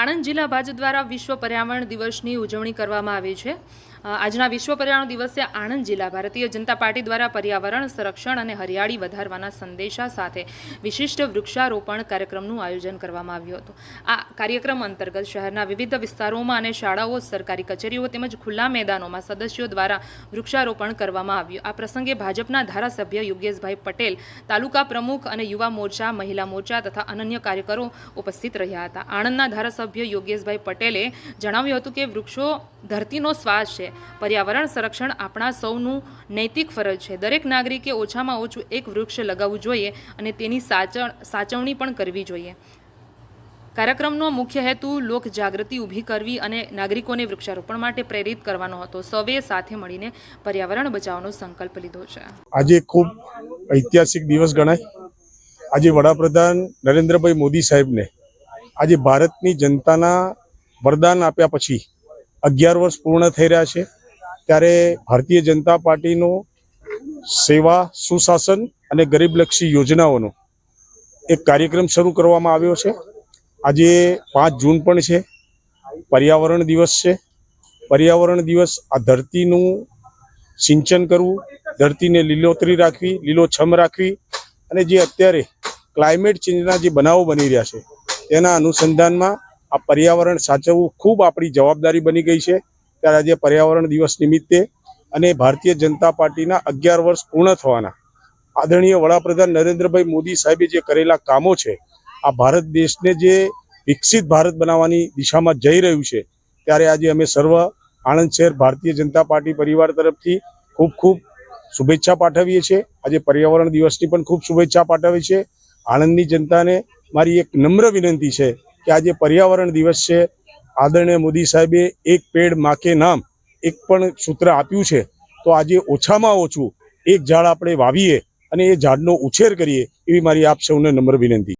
આણંદ જિલ્લા ભાજપ દ્વારા વિશ્વ પર્યાવરણ દિવસની ઉજવણી કરવામાં આવી છે. આજના વિશ્વ પર્યાવરણ દિવસે આણંદ જિલ્લા ભારતીય જનતા પાર્ટી દ્વારા પર્યાવરણ, સંરક્ષણ અને હરિયાળી વધારવાના સંદેશા સાથે વિશિષ્ટ વૃક્ષારોપણ કાર્યક્રમનું આયોજન કરવામાં આવ્યું હતું. આ કાર્યક્રમ અંતર્ગત શહેરના વિવિધ વિસ્તારોમાં અને શાળાઓ, સરકારી કચેરીઓ તેમજ ખુલ્લા મેદાનોમાં સદસ્યો દ્વારા વૃક્ષારોપણ કરવામાં આવ્યું. આ પ્રસંગે ભાજપના ધારાસભ્ય યોગેશભાઈ પટેલ, તાલુકા પ્રમુખ અને યુવા મોરચા, મહિલા મોરચા તથા અનન્ય કાર્યકરો ઉપસ્થિત રહ્યા હતા. આણંદના ધારાસભ્ય યોગેશભાઈ પટેલે જણાવ્યું હતું કે વૃક્ષો ધરતીનો શ્વાસ છે. પર્યાવરણ સંરક્ષણ આપણા સૌનું નૈતિક ફરજ છે. દરેક નાગરિકે ઓછામાં ઓછું એક વૃક્ષ લગાવવું જોઈએ અને તેની સાચવ સાચવણી પણ કરવી જોઈએ. કાર્યક્રમનો મુખ્ય હેતુ લોક જાગૃતિ ઊભી કરવી અને નાગરિકોને વૃક્ષારોપણ માટે પ્રેરિત કરવાનો હતો. સૌએ સાથે મળીને પર્યાવરણ બચાવવાનો સંકલ્પ લીધો છે. આજે ખૂબ ઐતિહાસિક દિવસ ગણાય. આજે વડાપ્રધાન નરેન્દ્રભાઈ મોદી સાહેબને આજે ભારતની જનતાના વરદાન આપ્યા પછી અગિયાર વર્ષ પૂર્ણ થઈ રહ્યા છે. ત્યારે ભારતીય જનતા પાર્ટીનો સેવા, સુશાસન અને ગરીબલક્ષી યોજનાઓનો એક કાર્યક્રમ શરૂ કરવામાં આવ્યો છે. આજે પાંચ જૂન પણ છે. પર્યાવરણ દિવસ છે. પર્યાવરણ દિવસ આ ધરતીનું સિંચન કરવું, ધરતીને લીલોતરી રાખવી, લીલોછમ રાખવી અને જે અત્યારે ક્લાઇમેટ ચેન્જના જે બનાવો બની રહ્યા છે, તેના અનુસંધાનમાં આ પર્યાવરણ સાચવવું ખૂબ આપણી જવાબદારી બની ગઈ છે. ત્યારે આજે પર્યાવરણ દિવસ નિમિત્તે અને ભારતીય જનતા પાર્ટીના અગિયાર વર્ષ પૂર્ણ થવાના આદરણીય વડાપ્રધાન નરેન્દ્રભાઈ મોદી સાહેબે જે કરેલા કામો છે, આ ભારત દેશને જે વિકસિત ભારત બનાવવાની દિશામાં જઈ રહ્યું છે, ત્યારે આજે અમે સર્વ આણંદ શહેર ભારતીય જનતા પાર્ટી પરિવાર તરફથી ખૂબ ખૂબ શુભેચ્છા પાઠવીએ છીએ. આજે પર્યાવરણ દિવસની પણ ખૂબ શુભેચ્છા પાઠવીએ છીએ આણંદની જનતાને મારી એક નમ્ર વિનંતી છે કે આજે પર્યાવરણ દિવસ છે. આદરણીય મોદી સાહેબે એક પેડ માકે નામ એક પણ સૂત્ર આપ્યું છે. તો આજે ઓછામાં ઓછું એક ઝાડ આપણે વાવીએ અને એ ઝાડનો ઉછેર કરીએ એવી મારી આપ સૌને નમ્ર વિનંતી.